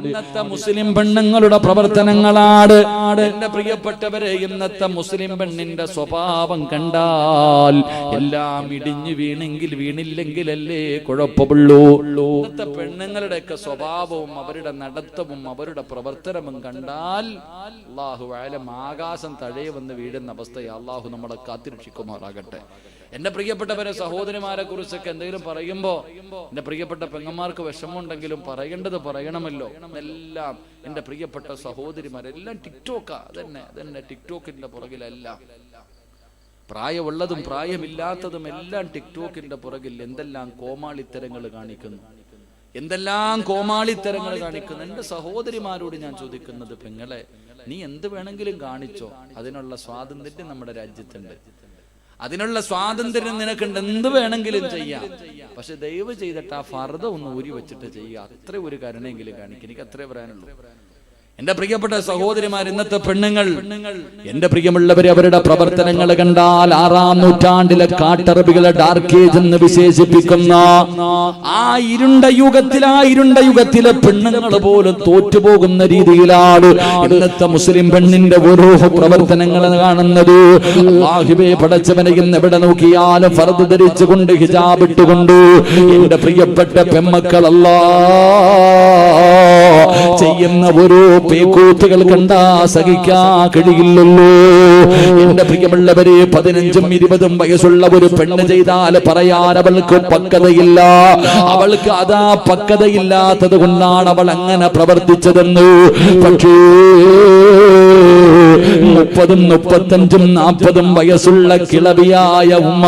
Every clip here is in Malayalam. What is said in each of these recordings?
ഇന്നത്തെ മുസ്ലിം പെണ്ണുങ്ങളുടെ പ്രവർത്തനങ്ങളാണ് എന്റെ പ്രിയപ്പെട്ടവരെ ഇന്നത്തെ മുസ്ലിം പെണ്ണിന്റെ സ്വഭാവം കണ്ടാൽ എല്ലാം ഇടിഞ്ഞു വീണെങ്കിൽ വീണില്ലെങ്കിലല്ലേ കുഴപ്പമുള്ളൂ? ഇന്നത്തെ പെണ്ണുങ്ങളുടെയൊക്കെ സ്വഭാവവും അവരുടെ നടത്തവും അവരുടെ പ്രവർത്തനവും കണ്ടാൽ അള്ളാഹു ആയാലും ആകാശം തഴയെ വന്ന് വീഴുന്ന അവസ്ഥയെ അള്ളാഹു നമ്മളെ കാത്തിരക്ഷിക്കുമാറാകട്ടെ. എന്റെ പ്രിയപ്പെട്ടവരെ സഹോദരിമാരെ കുറിച്ചൊക്കെ എന്തെങ്കിലും പറയുമ്പോ എന്റെ പ്രിയപ്പെട്ട പെങ്ങന്മാർക്ക് വിഷമമുണ്ടെങ്കിലും പറയേണ്ടത് പറയണമല്ലോ. എല്ലാം എന്റെ പ്രിയപ്പെട്ട സഹോദരിമാരെല്ലാം ടിക്ടോക്കാ തന്നെ അതന്നെ ടിക്ടോക്കിന്റെ പുറകിലെല്ലാം. പ്രായമുള്ളതും പ്രായമില്ലാത്തതും എല്ലാം ടിക്ടോക്കിന്റെ പുറകിൽ എന്തെല്ലാം കോമാളിത്തരങ്ങൾ കാണിക്കുന്നു. എന്തെല്ലാം കോമാളിത്തരങ്ങൾ കാണിക്കുന്നു. എന്റെ സഹോദരിമാരോട് ഞാൻ ചോദിക്കുന്നത് പെങ്ങളെ നീ എന്ത് വേണമെങ്കിലും കാണിച്ചോ? അതിനുള്ള സ്വാതന്ത്ര്യം നമ്മുടെ രാജ്യത്തുണ്ട്. അതിനുള്ള സ്വാതന്ത്ര്യം നിനക്കുണ്ട്. എന്ത് വേണമെങ്കിലും ചെയ്യാം. പക്ഷെ ദയവ് ചെയ്തിട്ട് ആ ഫർദ ഒന്ന് ഊരി വെച്ചിട്ട് ചെയ്യുക. അത്ര ഒരു കരുണെങ്കിലും കാണിക്കും. എനിക്ക് അത്രേ പറയാനുള്ളൂ. എന്റെ പ്രിയപ്പെട്ട സഹോദരിമാർ ഇന്നത്തെ പെണ്ണുങ്ങൾ എന്റെ പ്രിയമുള്ളവരെ അവരുടെ പ്രവർത്തനങ്ങൾ കണ്ടാൽ ആറാം നൂറ്റാണ്ടിലെ കാട്ടറബികളെ ഡാർക്ക് ഏജ് എന്ന് വിശേഷിപ്പിക്കുന്ന ആ ഇരുണ്ട യുഗത്തിൽ ആ ഇരുണ്ട യുഗത്തിലെ പെണ്ണുങ്ങൾ പോലും തോറ്റുപോകുന്ന രീതിയിലാണ് ഇന്നത്തെ മുസ്ലിം പെണ്ണിന്റെ ഓരോ പ്രവർത്തനങ്ങൾ കാണുന്നത്. അല്ലാഹുവേ പടച്ചവനെ ഇന്ന് എവിടെ നോക്കിയാലും ഫർദ് ധരിച്ചുകൊണ്ട് ഹിജാബ് ഇട്ടുകൊണ്ട് എന്റെ പ്രിയപ്പെട്ട പെമ്മക്കളല്ലാ ചെയ്യുന്ന ഓരോ പേക്കൂത്തുകൾ കണ്ടാ സഹിക്കാ കഴിയില്ലല്ലോ. എന്റെ പ്രിയമുള്ളവര് പതിനഞ്ചും ഇരുപതും വയസ്സുള്ള ഒരു പെണ്ണ് ചെയ്താൽ പറയാൻ അവൾക്ക് പക്വതയില്ല. അവൾക്ക് അതാ പക്വതയില്ലാത്തത് കൊണ്ടാണ് അവൾ അങ്ങനെ പ്രവർത്തിച്ചതെന്ന്. പക്ഷേ മുപ്പതും മുപ്പത്തഞ്ചും നാൽപ്പതും വയസ്സുള്ള കിളവിയായ ഉമ്മ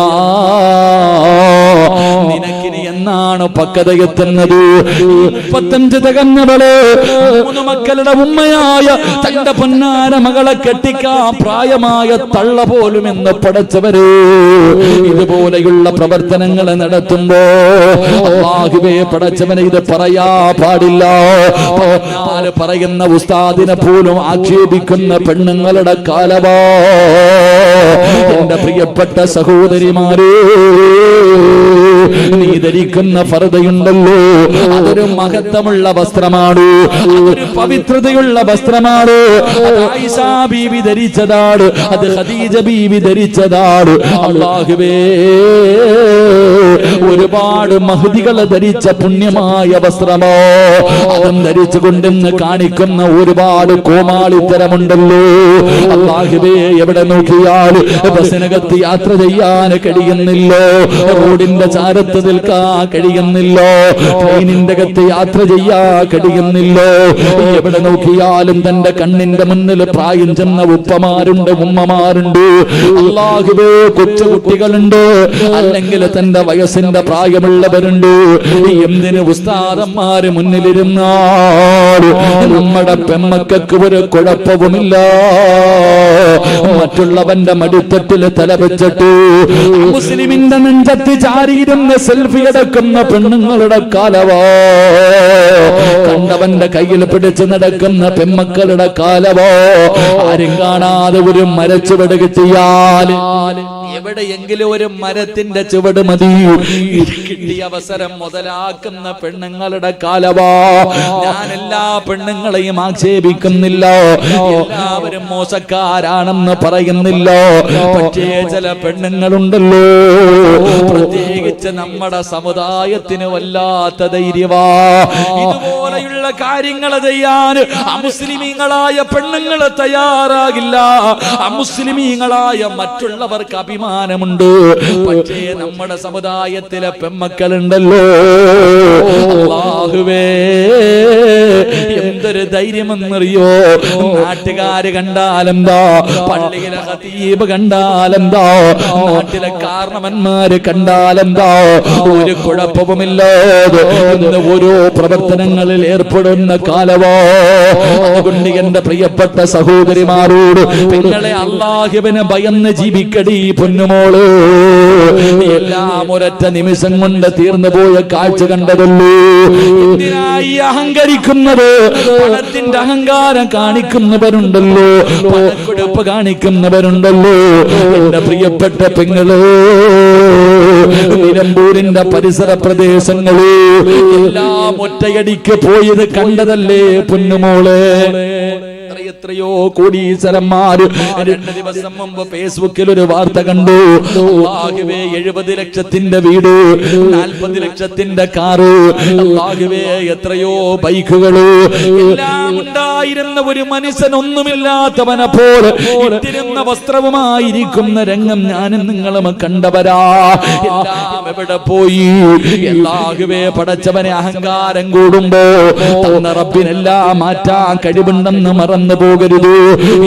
നിനക്കിനി എന്നാണ് പക്വതയെത്തുന്നത് മുപ്പത്തഞ്ച് തകന്നവളെ മൂന്ന് മക്കളുടെ ഉമ്മയായ തന്റെ പൊന്നാര മകളെ കെട്ടിക്കാൻ പ്രായമായ തള്ള പോലും എന്ന് പടച്ചവര് ഇതുപോലെയുള്ള പ്രവർത്തനങ്ങൾ നടത്തുമ്പോ അള്ളാഹുവേ പടച്ചവനെ ഇത് പറയാ പാടില്ല. പറയുന്ന ഉസ്താദിനെ പോലും ആക്ഷേപിക്കുന്ന പെണ്ണുങ്ങളുടെ കാലവാ. എന്റെ പ്രിയപ്പെട്ട സഹോദരിമാരേ ധരിക്കുന്ന ഫർദയുണ്ടല്ലോ അതൊരു മഹത്വമുള്ള വസ്ത്രമാണ്. പവിത്രതയുള്ള വസ്ത്രമാണ്. ബീവി ധരിച്ചതാണ്. അത് ഖദീജ ബീവി ധരിച്ചതാണ്. അള്ളാഹുവേ ഒരുപാട് മഹതികളെ ധരിച്ച പുണ്യമായ വസ്ത്രമോ. അതും ധരിച്ചു കൊണ്ടെന്ന് കാണിക്കുന്ന ഒരുപാട് കോമാളിത്തരമുണ്ടല്ലോ. അള്ളാഹുവേ എവിടെ നോക്കിയാൽ ബസ്സിനകത്ത് യാത്ര ചെയ്യാൻ കഴിയുന്നില്ലോ. റോഡിന്റെ ചാരത്ത് നിൽക്കാൻ കഴിയുന്നില്ലോ? ട്രെയിനിന്റെ അകത്ത് യാത്ര ചെയ്യാ കഴിയുന്നില്ലോ? എവിടെ നോക്കിയാലും തന്റെ കണ്ണിന്റെ മുന്നിൽ പ്രായം ചെന്ന ഉപ്പമാരുണ്ട് ഉമ്മമാരുണ്ട്. അല്ലാഹുവേ കൊച്ചുകുട്ടികളുണ്ട്. അല്ലെങ്കിൽ തന്റെ വയസ്സിന്റെ പ്രായമുള്ളവരുണ്ട്. എന്തിന് ഉസ്താദന്മാര് മുന്നിലിരുന്നാൽ? നമ്മുടെ പെമ്മക്കൾക്ക് ഒരു കുഴപ്പവുമില്ല. മറ്റുള്ളവന്റെ മടിത്തട്ടിൽ തല വെച്ചിട്ട് മുസ്ലിമിന്റെ നെഞ്ചത്ത് ചാരിയിരുന്ന് സെൽഫി എടുക്കുന്ന പെണ്ണുങ്ങളുടെ കാലവോ? കണ്ടവന്റെ കയ്യിൽ പിടിച്ച് നടക്കുന്ന പെമ്മക്കളുടെ കാലവോ? ആരും കാണാതെ ഒരു മരച്ചു കിട്ടിയാൽ എവിടെയെങ്കിലും ഒരു മരത്തിന്റെ ചുവട് മതി. കിട്ടിയ അവസരം മുതലാക്കുന്ന പെണ്ണുങ്ങളുടെ കാലവാ. ഞാൻ എല്ലാ പെണ്ണുങ്ങളെയും ആക്ഷേപിക്കുന്നില്ല. എല്ലാവരും മോശക്കാരാണെന്ന് പറയുന്നില്ല. പക്ഷേ ചില പെണ്ണുങ്ങളുണ്ടല്ലോ. പ്രത്യേകിച്ച് നമ്മുടെ സമുദായത്തിന് വല്ലാത്ത ധൈര്യവാ. ഇതുപോലെയുള്ള കാര്യങ്ങൾ ചെയ്യാൻ അമുസ്ലിമീങ്ങളായ പെണ്ണുങ്ങൾ തയ്യാറാകില്ല. അമുസ്ലിമീങ്ങളായ മറ്റുള്ളവർക്ക് അഭിമാനമുണ്ട്. പക്ഷേ നമ്മുടെ സമുദായത്തിലെ പെമ്മക്കളുണ്ടല്ലോ. അല്ലാഹുവേ എന്തൊരു ധൈര്യമെന്നറിയോ? നാട്ടുകാര് കണ്ടാലെന്താ? പള്ളിയിലെ ഹതീബ് കണ്ടാലെന്താ? നാട്ടിലെ കാരണവന്മാര് കണ്ടാലെന്താ? ഒരു കുഴപ്പവുമില്ലാതെ ഓരോ പ്രവർത്തനങ്ങളിൽ ഏർപ്പെടുന്ന കാലവോ? അതുകൊണ്ട് എന്റെ പ്രിയപ്പെട്ട സഹോദരിമാരോട് നിങ്ങളെ അള്ളാഹുവിനെ ഭയന്ന് ജീവിക്കടി പൊന്നുമോൾ. എല്ലാം ഒരൊറ്റ നിമിഷം കൊണ്ട് തീർന്നു പോയ കാഴ്ച കണ്ടതല്ലോ? എന്തിനായി അഹങ്കരിക്കുന്നത്? പണത്തിന്റെ അഹങ്കാരം കാണിക്കുന്നവരുണ്ടല്ലോ. പണക്കൊടുപ്പ് കാണിക്കുന്നവരുണ്ടല്ലോ. എന്റെ പ്രിയപ്പെട്ട പെങ്ങൾ നിലമ്പൂരിന്റെ പരിസര പ്രദേശങ്ങളിൽ എല്ലാം ഒറ്റയടിക്ക് പോയത് കണ്ടതല്ലേ പൊന്നുമോൾ? എത്രയോ കോടീശ്വരന്മാര് രണ്ട് ദിവസം മുമ്പ് ഫേസ്ബുക്കിൽ ഒരു വാർത്ത കണ്ടു. അല്ലാഹുവേ എഴുപത് ലക്ഷത്തിന്റെ വീട് നാൽപ്പത് ലക്ഷത്തിന്റെ കാറ് അല്ലാഹുവേ എത്രയോ ബൈക്കുകൾ. എല്ലാം ഉണ്ടായിരുന്ന ഒരു മനുഷ്യൻ ഒന്നുമില്ലാത്തവനെ പോലെ ഇട്ടിരുന്ന വസ്ത്രവുമായിരിക്കുന്ന രംഗം ഞാനും നിങ്ങളും കണ്ടവരാ. എല്ലാം എവിടെ പോയി? എല്ലാകുവേ പടച്ചവനെ അഹങ്കാരം കൂടുമ്പോ തന്ന റബ്ബിനെല്ലാം മാറ്റാൻ കഴിവുണ്ടെന്ന് മറന്നു പോകരുത്.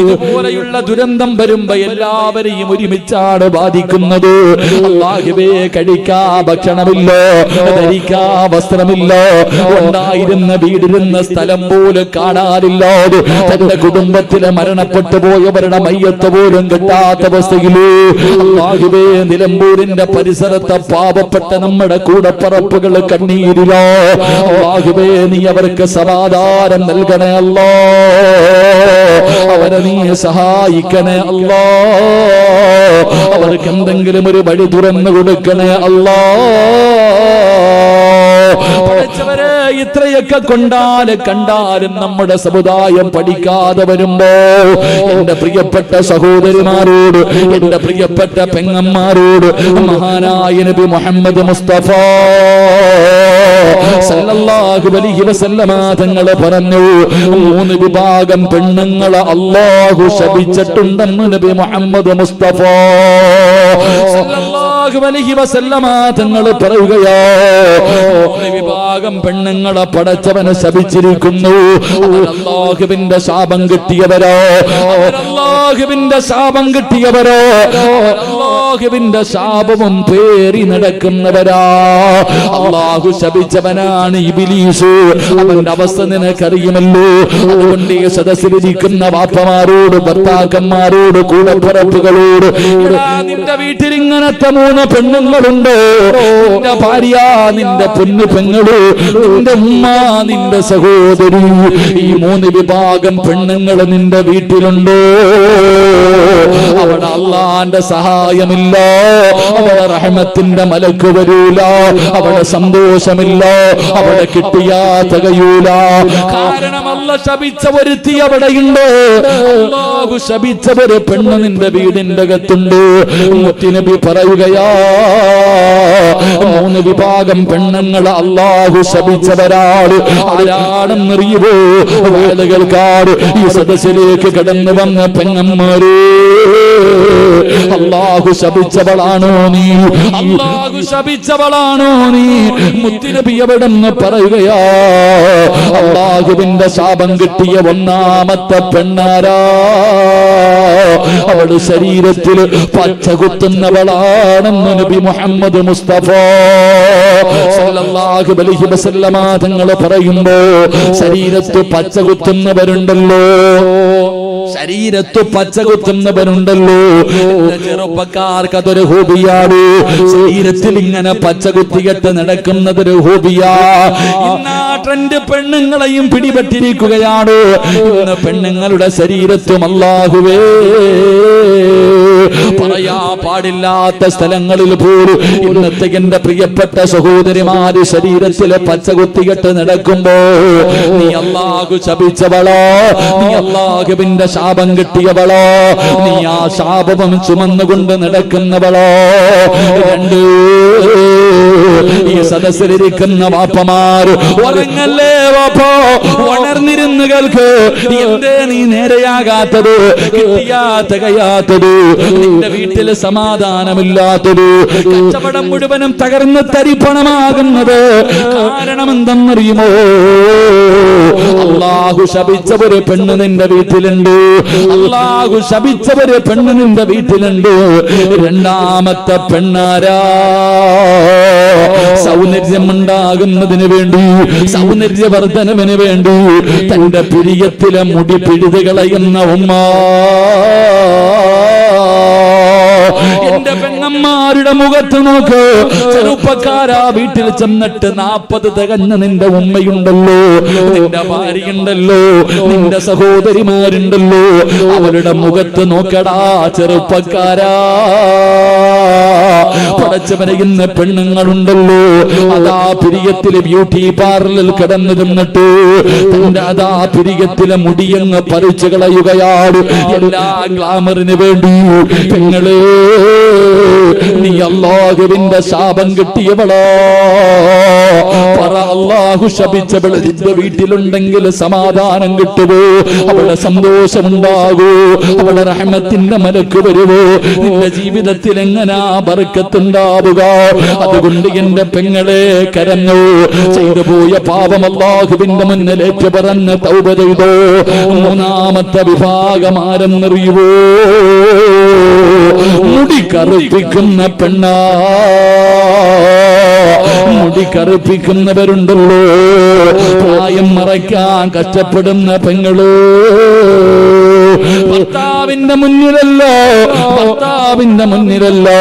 ഇതുപോലെയുള്ള ദുരന്തം വരുമ്പോ എല്ലാവരെയും ഒരുമിച്ചാണ് ബാധിക്കുന്നത്. അല്ലാഹുവേ കഴിക്കാ ഭക്ഷണമില്ലോ ധരിക്കാ വസ്ത്രമില്ലോ ഉണ്ടായിരുന്ന വീടിരുന്ന സ്ഥലം പോലും കാണാനില്ലാതെ തന്റെ കുടുംബത്തിലെ മരണപ്പെട്ടു പോയവരുടെ മയ്യത്ത് പോലും കിട്ടാത്ത അവസ്ഥയിലോ അല്ലാഹുവേ നിലമ്പൂരിന്റെ പരിസരത്തെ പാപപ്പെട്ട നമ്മുടെ കൂടപ്പറപ്പുകൾ കണ്ണീരിലോ. അല്ലാഹുവേ നീ അവർക്ക് സമാധാനം നൽകണേ അല്ലോ. അവരെ നീ സഹായിക്കണേ അല്ലോ. അവർക്ക് എന്തെങ്കിലും ഒരു വഴി തുറന്നു കൊടുക്കണേ അല്ലോ. പഠിച്ചവരെ ഇത്രയൊക്കെ കൊണ്ടാൽ കണ്ടാലും നമ്മുടെ സമുദായം പഠിക്കാതെ വരുമ്പോ എന്റെ പ്രിയപ്പെട്ട സഹോദരിമാരോട് എന്റെ പ്രിയപ്പെട്ട പെങ്ങന്മാരോട് മഹാനായ നബി മുഹമ്മദ് മുസ്തഫ തങ്ങൾ പറഞ്ഞു മൂന്ന് വിഭാഗം പെണ്ണുങ്ങളെ അല്ലാഹു ശപിച്ചിട്ടുണ്ടെന്ന് നബി മുഹമ്മദ് മുസ്തഫ. സല്ലല്ലാഹു അലൈഹി വസല്ലമ തങ്ങൾ പറയുകയോ മൂന്ന് വിഭാഗം പെണ്ണുങ്ങളെ പടച്ചവനെ ശപിച്ചിരിക്കുന്നു. അവർ അല്ലാഹുവിന്റെ ശാപം കിട്ടിയവരോ? അവർ അല്ലാഹുവിന്റെ ശാപം കിട്ടിയവരോ? അവർ അല്ലാഹുവിന്റെ ശാപവും പേറി നടക്കുന്നവരാ. അള്ളാഹു ശപിച്ചവനാണ് ഇബിലീസ്. അവന്റെ അവസ്ഥ നിനക്കറിയുമല്ലോ. അതുകൊണ്ട് ഈ സദസ്സിലിരിക്കുന്ന വാപ്പമാരോട് ഭർത്താക്കന്മാരോട് കൂടപ്പുറപ്പുകളോട് നിന്റെ വീട്ടിൽ ഇങ്ങനത്തെ മൂന്ന് പെണ്ണുങ്ങളുണ്ട്? നിന്റെ ഭാര്യ നിന്റെ പൊന്നു പെങ്ങൾ നിന്റെ ഉമ്മ നിന്റെ സഹോദരി ഈ മൂന്ന് വിഭാഗം പെണ്ണുങ്ങൾ നിന്റെ വീട്ടിലുണ്ടോ? അവിടെ അള്ളാന്റെ സഹായമില്ല അവിടെ റഹ്മത്തിന്റെ മലക്ക് വരൂല അവിടെ സന്തോഷമില്ല അവിടെ കിട്ടിയാ തികയൂല കാരണം അല്ല ശപിച്ച ഒരുത്തി അവിടെയുണ്ട്. അള്ളാഹു പെണ്ണ് നിന്റെ വീടിന്റെ അകത്തുണ്ട്. മുത്തിനബി പറയുകയാ മൂന്ന് വിഭാഗം പെണ്ണുങ്ങൾ അള്ളാഹു ശപിച്ചവരാണ്. ആരാണെന്നറിയുവോ വേദകൾക്കാട് ഈ സദസ്സിലേക്ക് കടന്നു വന്ന പെങ്ങന്മാരേ അള്ളാഹു ശപിച്ചവളാണോ നീ? അള്ളാഹു ശപിച്ചവളാണോ നീ? മുത്തിനബി എവിടെന്ന് പറയുകയാ അള്ളാഹുവിന്റെ ശാപം കിട്ടിയ ഒന്നാമത്തെ പെണ്ണാരാ? അവൾ ശരീരത്തിൽ പച്ച കുത്തുന്നവളാണെന്ന് നബി മുഹമ്മദ് മുസ്തഫ. തങ്ങൾ പറയുമ്പോ ശരീരത്ത് പച്ച കുത്തുന്നവരുണ്ടല്ലോ. ശരീരത്ത് പച്ച കുത്തുന്നവനുണ്ടല്ലോ ചെറുപ്പക്കാർക്ക് അതൊരു ഹോബിയാണ്. ശരീരത്തിൽ ഇങ്ങനെ പച്ച കുത്തികെട്ട് നടക്കുന്നതൊരു ഹോബിയാ. ട്രെൻഡ് പെണ്ണുങ്ങളെയും പിടിപെട്ടിരിക്കുകയാണ്. പെണ്ണുങ്ങളുടെ ശരീരത്തും അല്ലാഹുവേ. പറയാ പാടില്ലാത്ത സ്ഥലങ്ങളിൽ പോലും ഇന്നത്തെ എന്റെ പ്രിയപ്പെട്ട സഹോദരിമാര് ശരീരത്തിലെ പച്ച കുത്തികെട്ട് നടക്കുമ്പോ നീ അള്ളാഹു ശപിച്ചവളോ? നീ അള്ളാഹുവിന്റെ ശാപം കിട്ടിയവളോ? നീ ആ ശാപം ചുമന്നുകൊണ്ട് നടക്കുന്നവളോ? രണ്ട് ഈ സദസ്സിലിരിക്കുന്ന വാപ്പമാർ ഉറങ്ങല്ലേ വാപ്പോ? ഉണർന്നിരുന്നു കേൾക്ക്. എന്തേ നീ നേരെയാകാത്തത്? കിട്ടിയാ തികയാത്തത് നിന്റെ വീട്ടിൽ സമാധാനമില്ലാത്തത്? കച്ചവടം മുഴുവനും തകർന്ന് തരിപ്പണമാകുന്നത് കാരണം എന്തെന്നറിയുമോ അള്ളാഹു ശപിച്ച ഒരു പെണ്ണ് നിന്റെ വീട്ടിലുണ്ട്. അള്ളാഹു ശപിച്ച ഒരു പെണ്ണ് നിന്റെ വീട്ടിലുണ്ട്. രണ്ടാമത്തെ പെണ്ണാരാ? സൗന്ദര്യം വേണ്ടി വേണ്ടി സൗന്ദര്യവർദ്ധനവിന് വേണ്ടി തന്റെ പിരിയത്തിലെ മുടി പിഴുത് കളയുന്ന ഉമ്മ. എന്റെ പെങ്ങന്മാരുടെ മുഖത്ത് നോക്ക്. ചെറുപ്പക്കാരാ വീട്ടിൽ ചെന്നിട്ട് നാപ്പത് തികഞ്ഞ നിന്റെ ഉമ്മയുണ്ടല്ലോ. നിന്റെ ഭാര്യയുണ്ടല്ലോ. നിന്റെ സഹോദരിമാരുണ്ടല്ലോ. അവരുടെ മുഖത്ത് നോക്കടാ ചെറുപ്പക്കാരാ. പടച്ചവനെ ഇന്ന് പെണ്ണുങ്ങളുണ്ടല്ലോ. അതാ പിരിയത്തിലെ ബ്യൂട്ടി പാർലറിൽ കിടന്നു നിന്നിട്ട് തന്റെ അതാ പിരിയത്തിലെ മുടിയങ്ങ് പറിച്ചു കളയുകയാണ്. എല്ലാ ഗ്ലാമറിന് വേണ്ടി പെങ്ങളെ നീ അള്ളാഹുവിന്റെ ശാപം കിട്ടിയവളോ. പറ അള്ളാഹു ശപിച്ചവൾ നിന്റെ വീട്ടിലുണ്ടെങ്കിൽ സമാധാനം കിട്ടുമോ അവളുടെ സന്തോഷമുണ്ടാകൂ. അവളുടെ റഹ്മത്തിന്റെ മലക്ക് വരുമോ നിന്റെ ജീവിതത്തിൽ എങ്ങനാ ബർക്കത്തുണ്ടാവുക? അതുകൊണ്ട് എന്റെ പെങ്ങളെ കരഞ്ഞു. ചെയ്തു പോയ പാപം അള്ളാഹുവിന്റെ മുന്നിലേക്ക് പറഞ്ഞ് തൗബ ചെയ്തോ. മൂന്നാമത്തെ വിഭാഗം ആരെന്നറിയുവോ? മുടി കറുപ്പിക്കുന്ന പെണ്ണാ. മുടി കറുപ്പിക്കുന്നവരുണ്ടല്ലോ പ്രായം മറയ്ക്കാൻ കഷ്ടപ്പെടുന്ന പെങ്ങളോ. ഭർത്താവിന്റെ മുന്നിലല്ലോ ഭർത്താവിന്റെ മുന്നിലല്ലോ.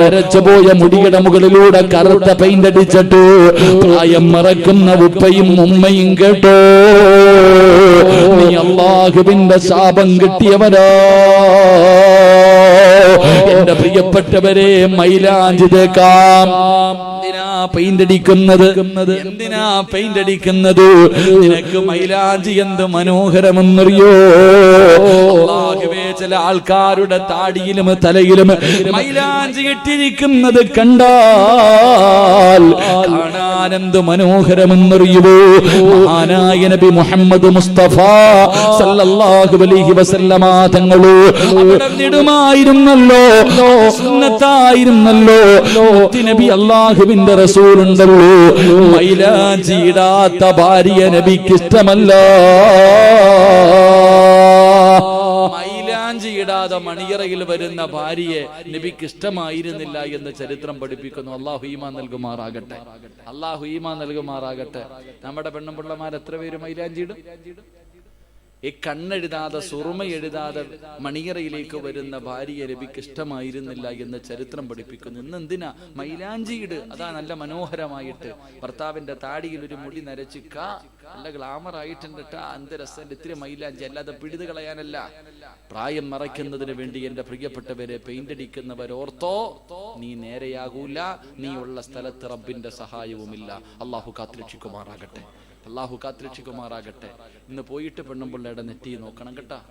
നരച്ചു പോയ മുടിയുടെ മുകളിലൂടെ കറുത്ത പെയിന്റ് അടിച്ചിട്ട് പ്രായം മറക്കുന്ന ഉപ്പയും ഉമ്മയും കേട്ടോ. നീ അള്ളാഹുവിന്റെ ശാപം കിട്ടിയവരാ എന്റെ പ്രിയപ്പെട്ടവരെ മൈലാഞ്ചി തേക്കാം എന്തിനാ പെയിന്റ് അടിക്കുന്നത്? എന്തിനാ പെയിന്റ് അടിക്കുന്നത്? നിനക്ക് മൈലാഞ്ചി എന്ത് മനോഹരമെന്നറിയോ? ചില ആൾക്കാരുടെ താടിയിലും തലയിലും മൈലാഞ്ചി ഇട്ടിരിക്കുന്നത് കണ്ടാൽ കാണാനെന്ത് മനോഹരമെന്നറിയുവോ മഹാനായ നബി മുഹമ്മദ് മുസ്തഫ സല്ലല്ലാഹു അലൈഹി വസല്ലമ തങ്ങളോ അവിടെ നിടുമായിരുന്നല്ലോ സുന്നത്തായിരുന്നല്ലോ നബി അള്ളാഹുവിന്റെ റസൂലുണ്ടല്ലോ മൈലാഞ്ചി ഇടാത്ത ഭാര്യ നബിക്ക് ഇഷ്ടമല്ല. മൈലാഞ്ചി ഇടാതെ മണിയറയിൽ വരുന്ന ഭാര്യയെ നബിക്ക് ഇഷ്ടമായിരുന്നില്ല എന്ന് ചരിത്രം പഠിപ്പിക്കുന്നു. അള്ളാഹു ഈമാൻ നൽകുമാറാകട്ടെ. അള്ളാഹു ഈമാൻ നൽകുമാറാകട്ടെ. നമ്മുടെ പെണ്ണുപിള്ളമാർ എത്ര പേര് മൈലാഞ്ചി ഇടും ഈ കണ്ണെഴുതാതെ സുറുമ എഴുതാതെ മണിയറയിലേക്ക് വരുന്ന ഭാര്യയെ രവിക്ക് ഇഷ്ടമായിരുന്നില്ല എന്ന് ചരിത്രം പഠിപ്പിക്കുന്നു. ഇന്ന് എന്തിനാ? മൈലാഞ്ചിയിട്. അതാ നല്ല മനോഹരമായിട്ട്. ഭർത്താവിന്റെ താടിയിൽ ഒരു മുടി നരച്ചിക്ക നല്ല ഗ്ലാമർ ആയിട്ടുണ്ട് ട്ടാ, എന്ത് രസം ഇത്തിരി മൈലാഞ്ചി. അല്ലാതെ പിടിത് കളയാനല്ല. പ്രായം മറയ്ക്കുന്നതിന് വേണ്ടി എന്റെ പ്രിയപ്പെട്ടവരെ പെയിന്റ് അടിക്കുന്നവരോർത്തോ നീ നേരെയാകൂല. നീ ഉള്ള സ്ഥലത്ത് റബ്ബിന്റെ സഹായവുമില്ല. അള്ളാഹു കാത്തിരക്ഷിക്കുമാറാകട്ടെ. അള്ളാഹു കാത്തിരക്ഷിക്കുമാറാകട്ടെ. ഇന്ന് പോയിട്ട് പെണ്ണുമ്പിള്ളയുടെ നെറ്റി നോക്കണം കേട്ടാ.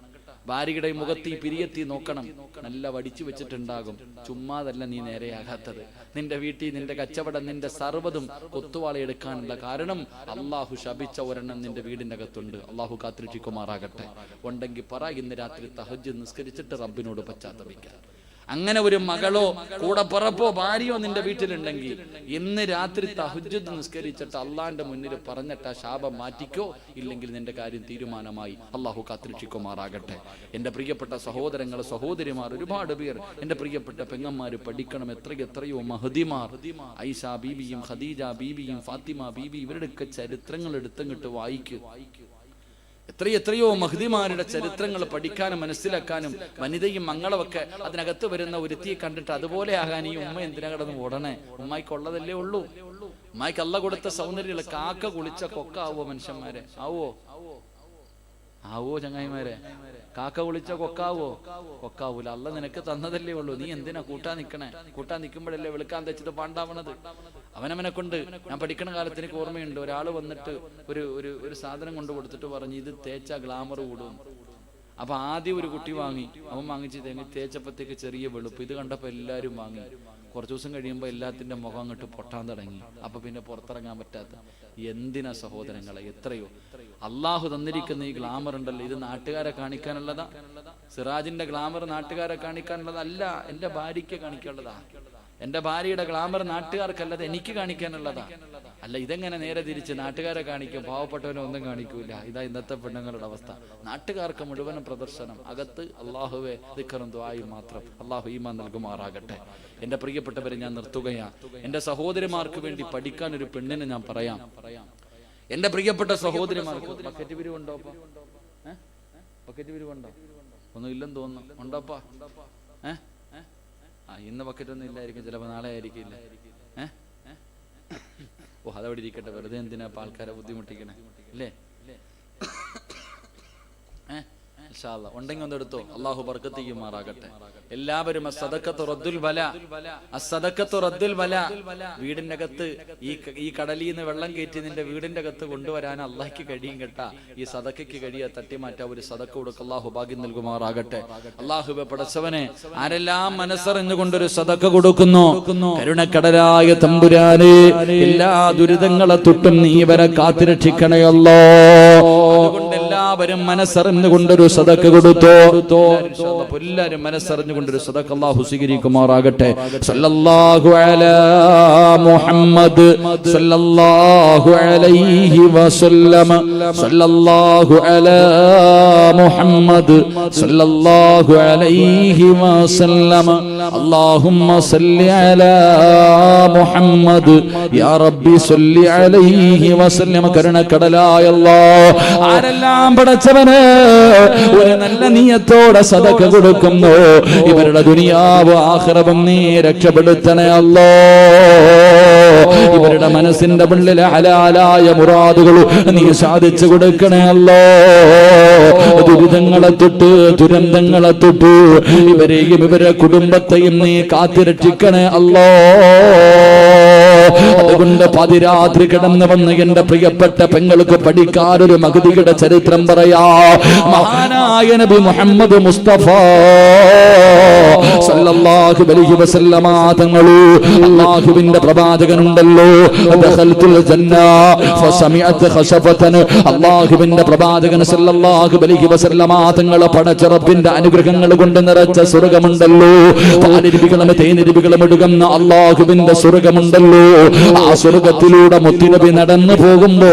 ഭാര്യയുടെ മുഖത്തി പിരിയത്തി നോക്കണം. നല്ല വടിച്ചു വെച്ചിട്ടുണ്ടാകും. ചുമ്മാതല്ല നീ നേരെയാകാത്തത്. നിന്റെ വീട്ടിൽ നിന്റെ കച്ചവടം നിന്റെ സർവതും കൊത്തുവാള എടുക്കാനുള്ള കാരണം അള്ളാഹു ശപിച്ച ഒരെണ്ണം നിന്റെ വീടിന്റെ അകത്തുണ്ട്. അള്ളാഹു കാത്തിരക്ഷിക്കുമാറാകട്ടെ. ഉണ്ടെങ്കിൽ പറ ഇന്ന് രാത്രി തഹജ് നിസ്കരിച്ചിട്ട് റബ്ബിനോട് പശ്ചാത്തപിക്കാം. അങ്ങനെ ഒരു മകളോ കൂടെ പുറപ്പോ ഭാര്യയോ നിന്റെ വീട്ടിലുണ്ടെങ്കിൽ ഇന്ന് രാത്രി തഹുജുദ് നിസ്കരിച്ചിട്ട് അള്ളാന്റെ മുന്നിൽ പറഞ്ഞിട്ട് ആ ശാപം മാറ്റിക്കോ ഇല്ലെങ്കിൽ നിന്റെ കാര്യം തീരുമാനമായി. അള്ളാഹു കാത്തിരക്ഷിക്കുമാറാകട്ടെ. എന്റെ പ്രിയപ്പെട്ട സഹോദരങ്ങൾ സഹോദരിമാർ ഒരുപാട് പേർ എന്റെ പ്രിയപ്പെട്ട പെങ്ങന്മാർ പഠിക്കണം. എത്ര എത്രയോ മഹദിമാർ ഐഷ ബീബിയും ഖദീജ ബീബിയും ഫാത്തിമ ബീബി ഇവരുടെയൊക്കെ ചരിത്രങ്ങൾ എടുത്തങ്ങിട്ട് വായിക്കൂ. എത്രയെത്രയോ മഹ്ദിമാരുടെ ചരിത്രങ്ങൾ പഠിക്കാനും മനസ്സിലാക്കാനും വനിതയും മംഗളമൊക്കെ അതിനകത്ത് വരുന്ന ഒരുത്തിയെ കണ്ടിട്ട് അതുപോലെ ആകാൻ ഈ ഉമ്മ എന്തിനാ കിടന്ന് ഓടണേ? ഉമ്മായിക്കുള്ളതല്ലേ ഉള്ളൂ. ഉമ്മായിക്ക് അല്ല കൊടുത്ത സൗന്ദര്യമുള്ള കാക്ക കുളിച്ച കൊക്ക കൊക്കാവോ മനുഷ്യന്മാരെ? ആവോ? ആവോ ചങ്ങായിമാരെ? കാക്ക വിളിച്ച കൊക്കാവോ? കൊക്കാവൂല അല്ല നിനക്ക് തന്നതല്ലേ ഉള്ളൂ. നീ എന്തിനാ കൂട്ടാ നിക്കണേ? കൂട്ടാ നിൽക്കുമ്പോഴല്ലേ വെളുക്കാൻ തെച്ചത് പാണ്ടാവണത്? അവനവനെ കൊണ്ട് ഞാൻ പഠിക്കണ കാലത്ത് എനിക്ക് ഓർമ്മയുണ്ട്. ഒരാൾ വന്നിട്ട് ഒരു ഒരു ഒരു സാധനം കൊണ്ട് കൊടുത്തിട്ട് പറഞ്ഞു ഇത് തേച്ച ഗ്ലാമർ കൂടും. അപ്പൊ ആദ്യം ഒരു കുട്ടി വാങ്ങി. അവൻ വാങ്ങിച്ച് തേങ്ങി. തേച്ചപ്പത്തേക്ക് ചെറിയ വെളുപ്പ്. ഇത് കണ്ടപ്പോ എല്ലാരും വാങ്ങി. കുറച്ചു ദിവസം കഴിയുമ്പോൾ എല്ലാത്തിന്റെ മുഖം അങ്ങോട്ട് പൊട്ടാൻ തുടങ്ങി. അപ്പൊ പിന്നെ പുറത്തിറങ്ങാൻ പറ്റാത്ത. എന്തിനാ സഹോദരങ്ങളെ? എത്രയോ. അള്ളാഹു തന്നിരിക്കുന്ന ഈ ഗ്ലാമർ ഉണ്ടല്ലോ. ഇത് നാട്ടുകാരെ കാണിക്കാനുള്ളതാ. സിറാജിന്റെ ഗ്ലാമർ നാട്ടുകാരെ കാണിക്കാനുള്ളതല്ല. എന്റെ ഭാര്യയ്ക്ക് കാണിക്കാനുള്ളതാ. എന്റെ ഭാര്യയുടെ ഗ്ലാമർ നാട്ടുകാർക്കല്ലാതെ എനിക്ക് കാണിക്കാനുള്ളതാ. അല്ല ഇതെങ്ങനെ നേരെ തിരിച്ച് നാട്ടുകാരെ കാണിക്കും? പാവപ്പെട്ടവനെ ഒന്നും കാണിക്കൂല. ഇതാ ഇന്നത്തെ പെണ്ണുങ്ങളുടെ അവസ്ഥ. നാട്ടുകാർക്ക് മുഴുവനും പ്രദർശനം. അകത്ത് അള്ളാഹുവെ ദിക്കറും ദ്വായും മാത്രം. അള്ളാഹു ഈമാൻ നൽകുമാറാകട്ടെ. എന്റെ പ്രിയപ്പെട്ടവരെ ഞാൻ നിർത്തുകയാ. എന്റെ സഹോദരിമാർക്ക് വേണ്ടി പഠിക്കാൻ ഒരു പെണ്ണിനെ ഞാൻ പറയാം. എന്റെ പ്രിയപ്പെട്ട സഹോദരിമാർക്ക്. പക്കറ്റ് പിരിവുണ്ടോ പക്കറ്റ് പിരിവുണ്ടോ ഒന്നും ഇല്ലെന്ന് തോന്നുന്നു. ഉണ്ടോപ്പാ ഏ? ആ ഇന്ന് ബക്കറ്റ് ഒന്നും ഇല്ലായിരിക്കും ചിലപ്പോൾ നാളെ ആയിരിക്കില്ല ഓ അതവിടെ ഇരിക്കട്ടെ വെറുതെ എന്തിനാ ആൾക്കാരെ ബുദ്ധിമുട്ടിക്കണേ? അല്ലേ ഏ? ഉണ്ടെങ്കിൽ ഒന്ന് എടുത്തോ. അള്ളാഹു ബർക്കത്തിക്കുമാറാകട്ടെ എല്ലാവരും വീടിന്റെ അകത്ത് ഈ ഈ കടലിൽ നിന്ന് വെള്ളം കയറ്റി നിന്റെ വീടിന്റെ അകത്ത് കൊണ്ടുവരാൻ അള്ളാഹിക്ക് കഴിയും കേട്ടാ. ഈ സദക്കയ്ക്ക് കഴിയാ തട്ടിമാറ്റാ ഒരു സദക്ക കൊടുക്ക. അള്ളാഹു ഭാഗ്യം നൽകുമാറാകട്ടെ. അള്ളാഹു പടച്ചവനെ ആരെല്ലാം മനസ്സറിഞ്ഞുകൊണ്ടൊരു സദക്ക കൊടുക്കുന്നു. കരുണക്കടലായ തമ്പുരാനെ എല്ലാ ദുരിതങ്ങളെ തൊട്ടും നീ വരെ കാത്തിരക്ഷിക്കണയല്ലോ. എല്ലാവരും മനസ്സറിഞ്ഞുകൊണ്ടൊരു സദക്ക കൊടുത്തോ എല്ലാവരും മനസ്സറിഞ്ഞുകൊണ്ടൊരു സദക്ക അള്ളാഹു സ്വീകരിക്കുമാറാകട്ടെ സല്ലല്ലാഹു അലാ മുഹമ്മദ് സല്ലല്ലാഹു അലൈഹി വസല്ലമ സല്ലല്ലാഹു അലാ മുഹമ്മദ് സല്ലല്ലാഹു അലൈഹി വസല്ലമ اللهم صل على محمد يا ربي صل عليه وسلم കരുണക്കടലായ അല്ലാഹ് ആരെല്ലാം പടച്ചവന് ഒരു നല്ല നീയത്തോടെ സദക്ക കൊടുക്കുന്നു. ഇവരുടെ ദുനിയാവ് ആഖിറവും നീ രക്ഷപ്പെടുത്തണേ അല്ലോ. ഇവരുടെ മനസ്സിന്റെ ഉള്ളിലെ ഹലാലായ മുറാദുകൾ നീ സാധിച്ചു കൊടുക്കണേ അല്ലോ. ദുരിതങ്ങളെ തൊട്ട് ദുരന്തങ്ങളെ തൊട്ട് ഇവരെയും ഇവരുടെ കുടുംബത്തെയും നീ കാത്തിരക്ഷിക്കണേ അല്ലോ. അതുകൊണ്ട് പതിരാത്രി കിടന്നു വന്ന് എന്റെ പ്രിയപ്പെട്ട പെങ്ങൾക്ക് പഠിക്കാനൊരു മകുതിയുടെ ചരിത്രം പറയാ. മഹാനായ നബി മുഹമ്മദ് മുസ്തഫ സല്ലല്ലാഹു അലൈഹി വസല്ലമ ജന്ന പ്രവാചകൻ സല്ലല്ലാഹു അലൈഹി വസല്ലമ തങ്ങളെ അനുഗ്രഹങ്ങൾ കൊണ്ട് നിറച്ച സ്വർഗമുണ്ടല്ലോ. പാലിരിപ്പികളും തേനിരിപ്പികളും എടുക്കുന്ന അള്ളാഹുവിന്റെ സ്വർഗമുണ്ടല്ലോ. ആ സ്വർഗത്തിലൂടെ മുത്തിനബി നടന്നു പോകുമ്പോ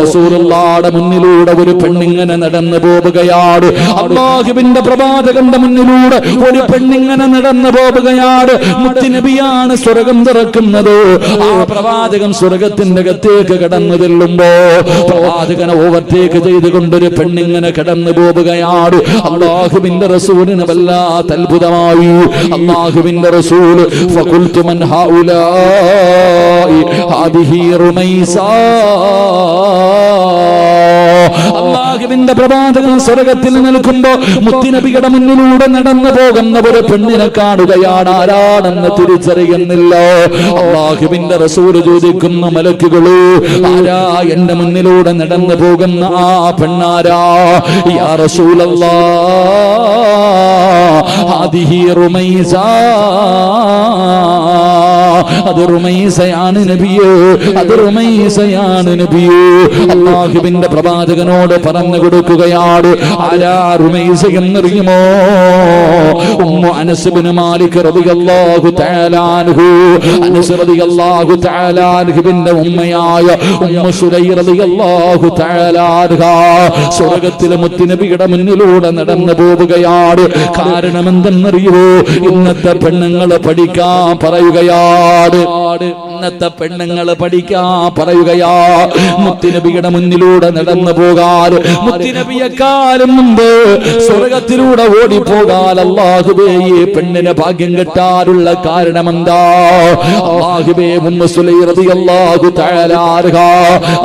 റസൂലുള്ളാടെ മുന്നിലൂടെ ഒരു പെണ്ണിങ്ങനെ നടന്നു പോവുകയാണ് അള്ളാഹുവിന്റെ പ്രവാചകന്റെ മുന്നിലൂടെ ഒരു പെണ്ണിങ്ങനെ നടന്നു പോവുകയാണ് മുത്തിനബിയാണ് സ്വർഗം തുറക്കുന്നത്. ആ പ്രവാചകൻ സ്വർഗത്തിന്റെ അകത്തേക്ക് കടന്നു ചെല്ലുമ്പോ പ്രവാചകനെ ഓവർടേക്ക് ചെയ്തുകൊണ്ടൊരു പെണ്ണിങ്ങനെ കടന്നു പോവുകയാണ് അള്ളാഹുവിന്റെ റസൂലിന് വല്ലാത്ത അത്ഭുതമായി. അള്ളാഹുവിന്റെ റസൂൽ ഹൗലായി هذه റുമൈസാ. അള്ളാഹുവിന്റെ പ്രവാചകൻ സ്വർഗത്തിൽ നിൽക്കുമ്പോ മുന്നിലൂടെ നടന്നു പോകുന്ന ഒരു പെണ്ണിനെ കാണുകയാണ്. ആരാണെന്ന് തിരിച്ചറിയുന്നില്ല. അള്ളാഹുവിന്റെ റസൂൽ ചോദിക്കുന്ന മലക്കുകളൂ ആരാ എന്റെ മുന്നിലൂടെ നടന്നു പോകുന്ന ആ പെണ്ണാരാ? യാ ഹാദിഹി റുമൈസാ. അത് റുമൈസയാണ് നബിയോ അത് റുമൈസയാണ് നബിയോ. അള്ളാഹുവിന്റെ പ്രവാചകനോട് പറഞ്ഞു കൊടുക്കുകയാണ് ആരാ റുമൈസ എന്നറിയുമോ? ഉമ്മു അനസുബിന് മാലിക് റളിയല്ലാഹു തആല അൻഹു അനസ് റളിയല്ലാഹു തആല അൻഹുവിന്റെ ഉമ്മയായ ഉമ്മു സുലൈ റളിയല്ലാഹു തആല അൻഹ സ്വർഗത്തിലെ മുത്തുനബിയുടെ മുന്നിലൂടെ നടന്നു പോവുകയാണ്. കാരണം എന്തെന്നറിയുമോ? ഇന്നത്തെ പെണ്ണുങ്ങൾ പഠിക്കാൻ പറയുകയാണ് ഒരുപാട് ഇന്നത്തെ പെണ്ണുങ്ങൾ പഠിക്കാ പറയുകയാ മുത്തിനബിയുടെ മുന്നിലൂടെ നടന്നു പോകാൻ മുത്തിനബിയെക്കാലും മുമ്പ് സ്വർഗത്തിലൂടെ ഓടിപ്പോകാൻ അള്ളാഹുബേ ഈ പെണ്ണിന് ഭാഗ്യം കിട്ടാനുള്ള കാരണം എന്താ അള്ളാഹുബേ അള്ളാഹു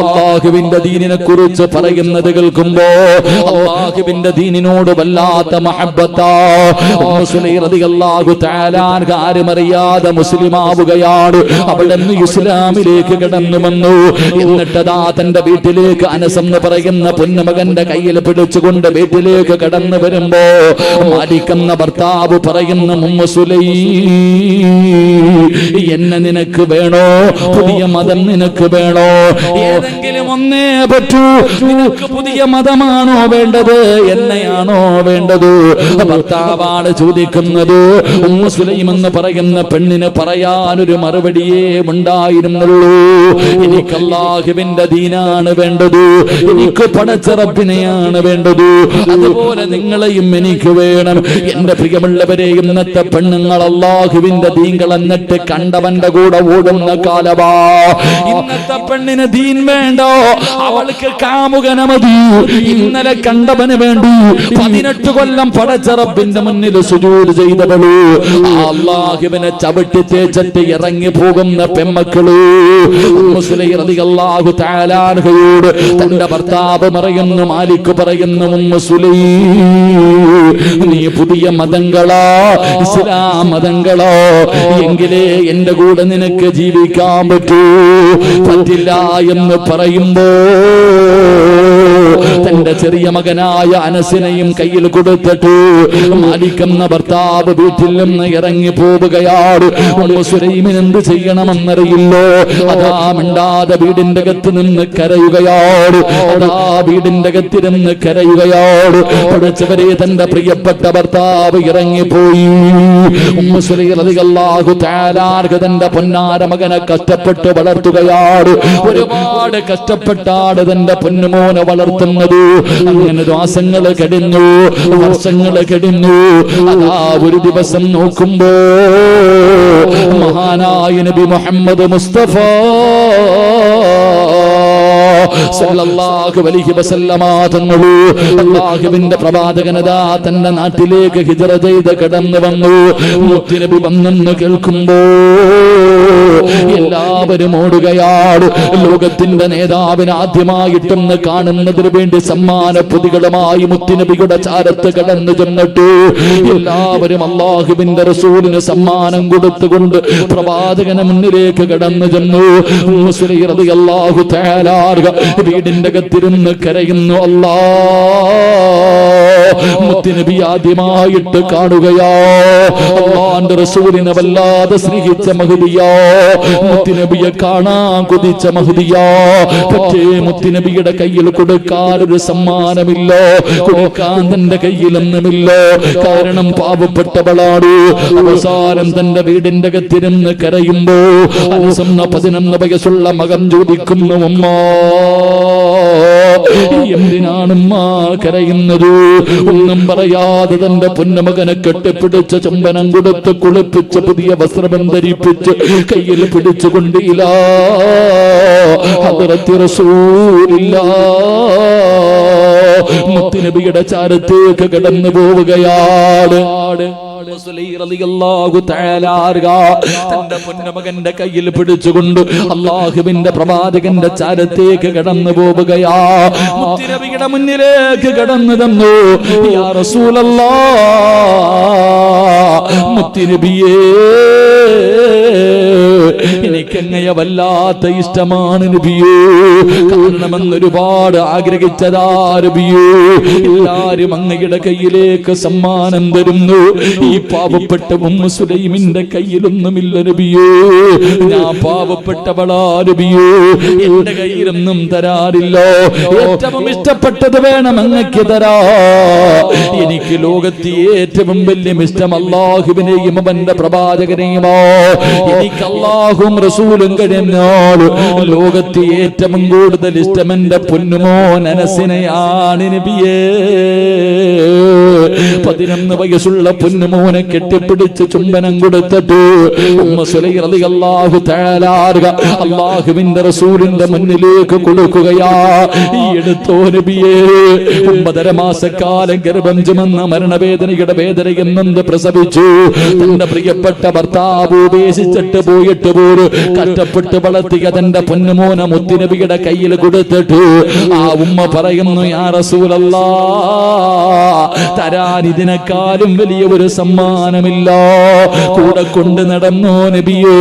അള്ളാഹുവിന്റെ ദീനിനെ കുറിച്ച് പറയുന്നത് കേൾക്കുമ്പോ അള്ളാഹുവിന്റെ ദീനിനോട് വല്ലാത്ത മഹബത്താ. അള്ളാഹു തയ്യാറാറുക ആരും അറിയാതെ മുസ്ലിം ആവുകയാണ് അവിടെ നിന്ന് ഇസ്ലാമിലേക്ക് കടന്നു വന്നു. എന്നിട്ടതാ തന്റെ വീട്ടിലേക്ക് അനസെന്ന് പറയുന്ന പൊന്നുമകന്റെ കയ്യിൽ പിടിച്ചുകൊണ്ട് വീട്ടിലേക്ക് കടന്നു വരുമ്പോ മാലിക്കുന്ന ഭർത്താവ് പറയുന്ന എന്നെ നിനക്ക് വേണോ? പുതിയ മതം നിനക്ക് വേണോ? ഏതെങ്കിലും ഒന്നേ പറ്റൂ. നിനക്ക് പുതിയ മതമാണോ വേണ്ടത്? എന്നെയാണോ വേണ്ടത്? ഭർത്താവാണ് ചോദിക്കുന്നത്. ഉമ്മ സുലൈം എന്ന് പറയുന്ന പെണ്ണിന് പറയാനൊരു മറുപടിയേ ഉണ്ടായിരുന്നുള്ളൂ. എനിക്ക് അള്ളാഹുവിന്റെ ദീനാണ് വേണ്ടത്. എനിക്ക് പടച്ചറപ്പിനെയാണ് വേണ്ടത്. അതുപോലെ നിങ്ങളെയും എനിക്ക് വേണം. എന്റെ പ്രിയമുള്ളവരെ ഇന്നത്തെ പെണ്ണുങ്ങൾ അള്ളാഹുവിന്റെ ദീങ്കൾ എന്നിട്ട് കണ്ടവന്റെ കൂടെ ഓടുന്ന കാലവാ. ഇന്നത്തെ പെണ്ണിന് ദീൻ വേണ്ടോ. അവൾക്ക് കാമുകന മതി. ഇന്നലെ കണ്ടവന് വേണ്ടി പതിനെട്ട് കൊല്ലം പടച്ചറപ്പിന്റെ മുന്നിൽ സുജൂര് ചെയ്തവളു. അള്ളാഹുവിനെ ചവിട്ടി തേച്ചിട്ട് ഇറങ്ങി പോകുന്ന പെമ്മക്കൾ താലാർഹയോട് തന്റെ ഭർത്താവ് പറയുന്നു മാലിക് പറയുന്നു നീ പുതിയ മതങ്ങളോ ഇസ്ലാം മതങ്ങളോ എങ്കിലേ എന്റെ കൂടെ നിനക്ക് ജീവിക്കാൻ പറ്റൂ. പറ്റില്ല എന്ന് പറയുമ്പോ തന്റെ ചെറിയ മകനായ അനസിനെയും കയ്യിൽ കൊടുത്തിട്ട് മാലിക്കുന്ന ഭർത്താവ് വീട്ടിൽ നിന്ന് ഇറങ്ങി പോവുകയാണ്. എന്ത് ചെയ്യണമെന്നറിയില്ലോ? അതാ മിണ്ടാതെ വീടിന്റെ അകത്ത് നിന്ന് കരയുകയാണ്. അതാ വീടിന്റെ അകത്തിരുന്ന് കരയുകയാണ്. പഠിച്ചവരെ തന്റെ പ്രിയപ്പെട്ട ഭർത്താവ് ഇറങ്ങിപ്പോയി. തന്റെ പൊന്നാര മകനെ കഷ്ടപ്പെട്ട് വളർത്തുകയാണ്. ഒരുപാട് കഷ്ടപ്പെട്ടാണ് തന്റെ പൊന്നുമോനെ വളർത്തുന്നത്. അങ്ങനെ ദാസങ്ങൾ കടിഞ്ഞു വർഷങ്ങൾ കടിഞ്ഞു അതാ ഒരു ദിവസം നോക്കുമ്പോ മഹാനായ നബി മുഹമ്മദ് മുസ്തഫ അല്ലാഹുവിന്റെ പ്രവാചകനതാ തന്റെ നാട്ടിലേക്ക് ഹിജറ ചെയ്ത് കടന്നു വന്നു. മുത്തുനബി വന്നെന്ന് കേൾക്കുമ്പോ എല്ലാവരും ഓടുകയാണ് ലോകത്തിന്റെ നേതാവിന് ആദ്യമായിട്ടൊന്ന് കാണുന്നതിന് വേണ്ടി സമ്മാന പൊതികളുമായി മുത്തിനബിയുടെ ചാരത്ത് കടന്നു ചെന്നിട്ട്. എല്ലാവരും അള്ളാഹുവിന്റെ റസൂലിന് സമ്മാനം കൊടുത്തുകൊണ്ട് പ്രവാചകന് മുന്നിലേക്ക് കടന്നു ചെന്നു. അള്ളാഹു തആല വീടിന്റെ അകത്തിരുന്ന് കരയുന്നു. അല്ലാ മുത്തുനബി ആദ്യമായിട്ട് കാണുകയോ. അള്ളാന്റെ റസൂലിനെ വല്ലാതെ സ്നേഹിച്ച മഹദിയാ മുത്തുനബിയെ കാണാൻ കൊതിച്ച മഹദിയാ പക്ഷേ മുത്തുനബിയുടെ കയ്യിൽ കൊടുക്കാനൊരു സമ്മാനമില്ലോ. കൊടുക്കാൻ തന്റെ കയ്യിലൊന്നുമില്ലോ കാരണം പാവപ്പെട്ടവളാണ്. അവസാനം തന്റെ വീടിന്റെ അകത്തിരുന്ന് കരയുമ്പോ അനുസന്ന പതിനൊന്ന് വയസ്സുള്ള മകൻ ചോദിക്കുന്നു അമ്മ എന്തിനാണുമ്മ കരയുന്നത്? ഒന്നും പറയാതെ തന്റെ പൊന്നമകനെ കെട്ടിപ്പിടിച്ച ചുംബനം കൊടുത്ത് കുളിപ്പിച്ച് പുതിയ വസ്ത്രം ധരിപ്പിച്ച് കയ്യിൽ പിടിച്ചുകൊണ്ടില്ല അതിർത്തി റസൂലില്ല. മുത്തുനബിയുടെ ചാരത്തേക്ക് കടന്നു പോവുകയാണ് തന്റെ പൊന്നമകന്റെ കയ്യിൽ പിടിച്ചുകൊണ്ട് അള്ളാഹുവിന്റെ പ്രവാചകന്റെ ചരത്തേക്ക് കടന്നു പോവുകയാ. മുത്തുനബിയുടെ മുന്നിലേക്ക് കടന്നു തന്നു. യാ റസൂലല്ലാ മുത്തുനബിയേ. എനിക്കങ്ങയ വല്ലാത്ത ഇഷ്ടമാണ് നബിയേ. കാണണമെന്ന് ഒരുപാട് ആഗ്രഹിച്ചതാ നബിയേ. എല്ലാരും അങ്ങയുടെ കയ്യിലേക്ക് സമ്മാനം തരുന്നു. ഈ പാവപ്പെട്ട ഉമ്മ സുലൈമിന്റെ കയ്യിലൊന്നുമില്ല നബിയേ. ഞാൻ പാവപ്പെട്ടവളാ നബിയേ. എന്റെ കയ്യിലൊന്നും തരാറില്ല. ഏറ്റവും ഇഷ്ടപ്പെട്ടത് വേണം അങ്ങക്ക് തരാ. എനിക്ക് ലോകത്തെ ഏറ്റവും വലിയ ഇഷ്ടം അള്ളാഹുവിനെയും അവന്റെ പ്രവാചകനെയുമോ. എനിക്ക് അള്ളാഹും റസൂലും കഴിഞ്ഞാൽ ലോകത്തെ ഏറ്റവും കൂടുതൽ ഇഷ്ടം എന്റെ പൊന്നുമോ നനസിനെയാണ് നബിയേ. പതിനൊന്ന് വയസ്സുള്ള പൊന്നുമോനെ കെട്ടിപ്പിടിച്ച് ചുംബനം കൊടുത്തിട്ട് അള്ളാഹുവിന്റെ റസൂലിന്റെ മുന്നിലേക്ക് കൊടുക്കുകയാ. എടുത്തോ നബിയേ. ഒമ്പതര മാസക്കാലം ഗർഭം ചുമന്ന മരണവേദനയുടെ വേദനയിൽ നിന്ന് പ്രസവിച്ചു? തന്റെ പ്രിയപ്പെട്ട ഭർത്താവ് ഉപേക്ഷിച്ചിട്ട് പോയിട്ട് പോലും കഷ്ടപ്പെട്ട് വളർത്തിയ തന്റെ പൊന്നുമോന മുത്തിനബിയുടെ കയ്യിൽ കൊടുത്തിട്ട് ആ ഉമ്മ പറയുന്നു യാ റസൂലല്ലാ തരാൻ ഇതിനേക്കാളും വലിയ ഒരു സമ്മാനമില്ല. കൂടെ കൊണ്ട് നടന്നോ നബിയേ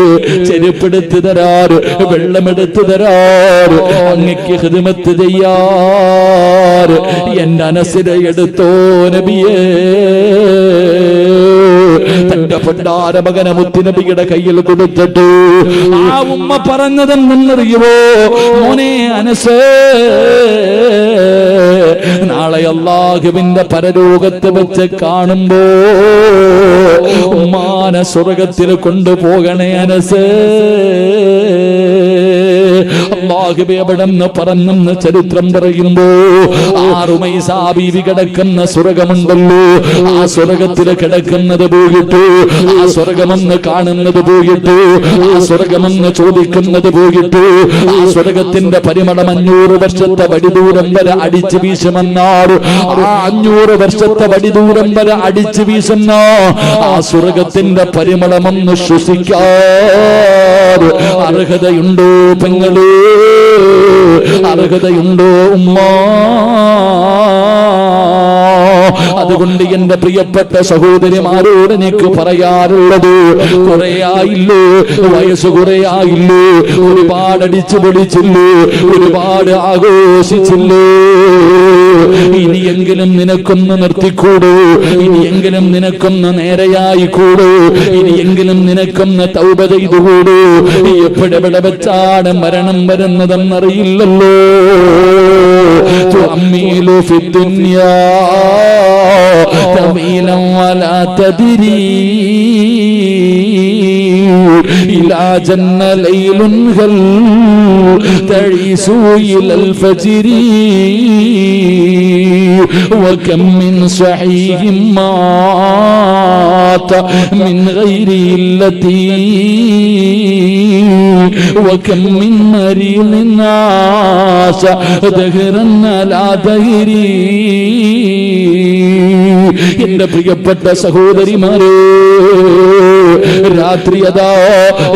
ചെരുപ്പെടുത്ത് തരാറ് വെള്ളമെടുത്ത് തരാറ് അങ്ങക്ക് ഹിദ്മത്ത് ചെയ്യാറ്. എന്റെ അനസിനെ എടുത്തോ നബിയേ. തന്റെ പൊണ്ടാര മകനെ മുത്തിനബിയുടെ കയ്യിൽ കൊടുത്തിട്ട്. ആ ഉമ്മ പറഞ്ഞതെന്നറിയുമോ മോനെ അനസ് നാളെ അള്ളാഹുവിന്റെ പരലോകത്ത് വെച്ച് കാണുമ്പോ ഉമ്മാന സ്വർഗത്തിൽ കൊണ്ടുപോകണേ അനസ്. അള്ളാഹുബെ അവിടെ നിന്ന് പറഞ്ഞെന്ന് ചരിത്രം പറയുമ്പോ ആറുമൈസാബീവി കിടക്കുന്ന സ്വർഗമുണ്ടല്ലോ. ആ സ്വർഗത്തിൽ കിടക്കുന്നത് പോയിട്ട് ആ സ്വർഗമെന്ന് കാണുന്നത് പോയിട്ട് ആ സ്വർഗമെന്ന് ചോദിക്കുന്നത് പോയിട്ട് ആ സ്വർഗത്തിന്റെ പരിമളം അഞ്ഞൂറ് വർഷത്തെ വടിദൂരം വരെ അടിച്ചു വീശുമെന്നാണ് ആ അഞ്ഞൂറ് വർഷത്തെ വടിദൂരം വരെ അടിച്ചു വീശുന്ന ആ സ്വർഗത്തിന്റെ പരിമളമെന്ന് ശ്വസിക്കാൻ അർഹതയുണ്ടോ പെങ്ങളേ? അർഹതയുണ്ടോ ഉമ്മ? അതുകൊണ്ട് എന്റെ പ്രിയപ്പെട്ട സഹോദരിമാരോട് എനിക്ക് പറയാറുള്ളത് കുറയായില്ലേ? വയസ്സ് കുറയായില്ലേ? ഒരുപാട് അടിച്ചു പൊളിച്ചില്ലേ? ഒരുപാട് ആഘോഷിച്ചില്ലേ? ഇനിയെങ്കിലും നിനക്കൊന്ന് നിർത്തിക്കൂടൂ. ഇനിയെങ്കിലും നിനക്കൊന്ന് നേരെയായി കൂടൂ ഇനിയെങ്കിലും നിനക്കൊന്ന് തൗബ ചെയ്തുകൂടൂ. എപ്പോഴെവിടെ വെച്ചാണ് മരണം വരുന്നതെന്നറിയില്ലല്ലോ. تؤمل في الدنيا. تميلا ولا تدري. إلى جن ليل هل تعيس إلى الفجر. وكم من صحيح مات من غير التي وكم من مريض عاش دهرا على دهري എന്റെ പ്രിയപ്പെട്ട സഹോദരിമാരെ രാത്രി അതാ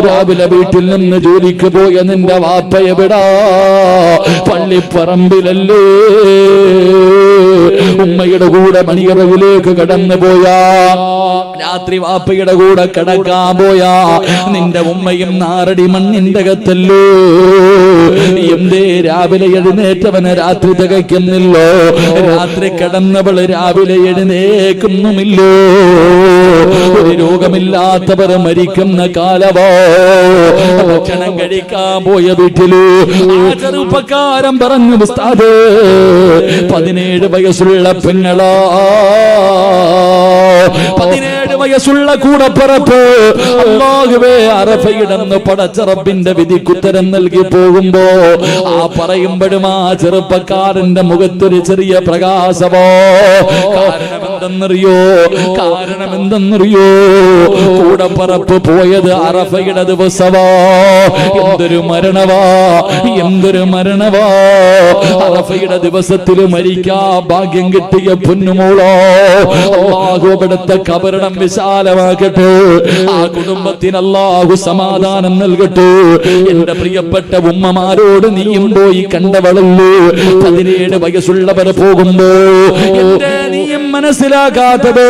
രാവിലെ വീട്ടിൽ നിന്ന് ജോലിക്ക് പോയ നിന്റെ വാപ്പ എവിടാ പള്ളിപ്പറമ്പിലല്ലേ ഉമ്മയുടെ കൂടെ മണിയറവിലേക്ക് കടന്നു പോയാ. രാത്രി വാപ്പയുടെ കൂടെ കിടക്കാൻ പോയാ. നിന്റെ ഉമ്മയും നാറടി മണ്ണിന്റെ കത്തല്ലോ എന്തേ രാവിലെ എഴുന്നേറ്റവന് രാത്രി തികയ്ക്കുന്നില്ലോ? രാത്രി കിടന്നവൾ രാവിലെ എഴുന്നേക്കുന്നുമില്ലോ ഒരു രോഗമില്ലാത്തവർ മരിക്കുന്ന കാലവോ. ഭക്ഷണം കഴിക്കാൻ പോയ വീട്ടിൽ ചെറുപ്പക്കാരം പറഞ്ഞു പതിനേഴ് വയസ്സുള്ള പെങ്ങളാ പതിനേഴ് വയസ്സുള്ള കൂടപ്പിറപ്പ് അള്ളാഹുവേ അറഫയിടന്ന് പടച്ചറപ്പിന്റെ വിധിക്കുത്തരം നൽകി പോകുമ്പോ ആ പറയുമ്പോഴും ആ ചെറുപ്പക്കാരന്റെ മുഖത്തൊരു ചെറിയ പ്രകാശമോ? കാരണം എന്തെന്നറിയോ കാരണം എന്തെന്നറിയോ കൂടപ്പറപ്പ് പോയത് അറഫയുടെ ദിവസമോ? എന്തൊരു മരണവാ? എന്തൊരു മരണവാ? അറഫയുടെ ദിവസത്തിൽ മരിക്കാ ഭാഗ്യം കിട്ടിയ പൊന്നുമോളോ? അള്ളാഹു അവിടുത്തെ കബറിടം വിശാലമാക്കട്ടെ ആ കുടുംബത്തിന് അള്ളാഹു സമാധാനം നൽകട്ടെ. എന്റെ പ്രിയപ്പെട്ട ഉമ്മമാരോട് നീയും പോയി കണ്ടവളല്ലേ? പതിനേഴ് വയസ്സുള്ളവർ പോകുമ്പോ നീയും മനസ്സിലാക്കാത്തത്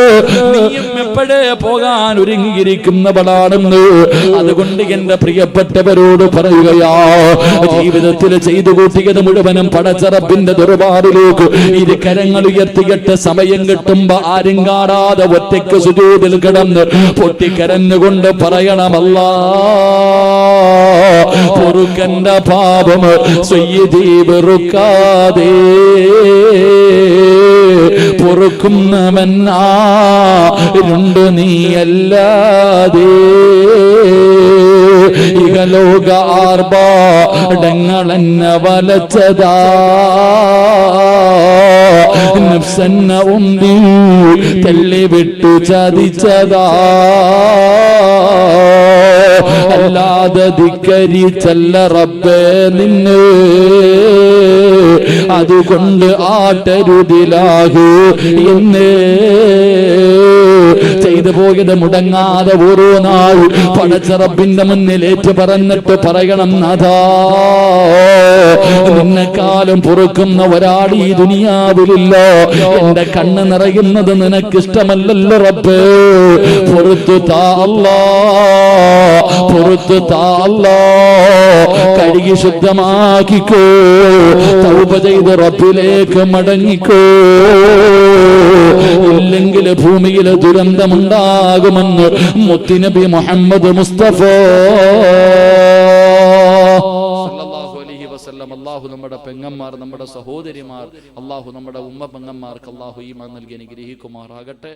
നീയും എപ്പോഴേ പോകാൻ ഒരുങ്ങിയിരിക്കുന്നവളാണെന്ന് അതുകൊണ്ട് എന്റെ പ്രിയപ്പെട്ടവരോട് പറയുകയാ ജീവിതത്തിൽ ചെയ്തു കൂട്ടിയത് മുഴുവനും പടച്ചറപ്പിന്റെ ദുർബാറിലേക്ക്. ഇരു കരങ്ങൾ ഉയർത്തിയിട്ട് സമയം കിട്ടുമ്പോ ആരും കാണാതെ ഒറ്റയ്ക്ക് സുജൂതിൽ കിടന്ന് പൊട്ടിക്കരഞ്ഞുകൊണ്ട് പറയണമല്ല. പൊറുക്കന്റെ പാപം സ്വയ്യതീ വെറുക്കാതെ. പൊറുക്കുന്നവനാരുണ്ട് നീയല്ലാതെ. ഇകലോക ആർഭാടങ്ങളെന്നെ വലച്ചതാ. നഫ്സന്ന ഉന്തി തള്ളി വിട്ടു ചതിച്ചതാ. അല്ലാതെ ധിക്കരിച്ചല്ല റബ്ബേ നിന്നെ. അതുകൊണ്ട് ആട്ടരുതിലാകൂ എന്നേ. ചെയ്തു പോയത് മുടങ്ങാതെ ഓരോ നാൾ പടച്ചറപ്പിന്റെ മുന്നിൽ ഏറ്റു പറഞ്ഞിട്ട് പറയണം നാഥാ. നിന്നെക്കാലം പൊറുക്കുന്ന ഒരാൾ ഈ ദുനിയാവിലില്ല എന്റെ കണ്ണ് നിറയുന്നത് നിനക്കിഷ്ടമല്ലല്ലോ റബ്ബേ. പൊറുത്തു താ അല്ലാ. പൊറുത്തു താ അല്ലാ. കഴുകി ശുദ്ധമാക്കിക്കോ. തൗബ ചെയ്ത് റബ്ബിലേക്ക് മടങ്ങിക്കോ. ഇല്ലെങ്കിൽ ഭൂമിയിൽ ദുരന്തമുണ്ടാകുമെന്ന് മുത്തിനബി മുഹമ്മദ് മുസ്തഫ അള്ളാഹു നമ്മുടെ പെങ്ങന്മാർ നമ്മുടെ സഹോദരിമാർ അള്ളാഹു നമ്മുടെ ഉമ്മ പെങ്ങന്മാർക്ക് അള്ളാഹു ഈമാൻ നൽകി അനുഗ്രഹിക്കുമാറാകട്ടെ.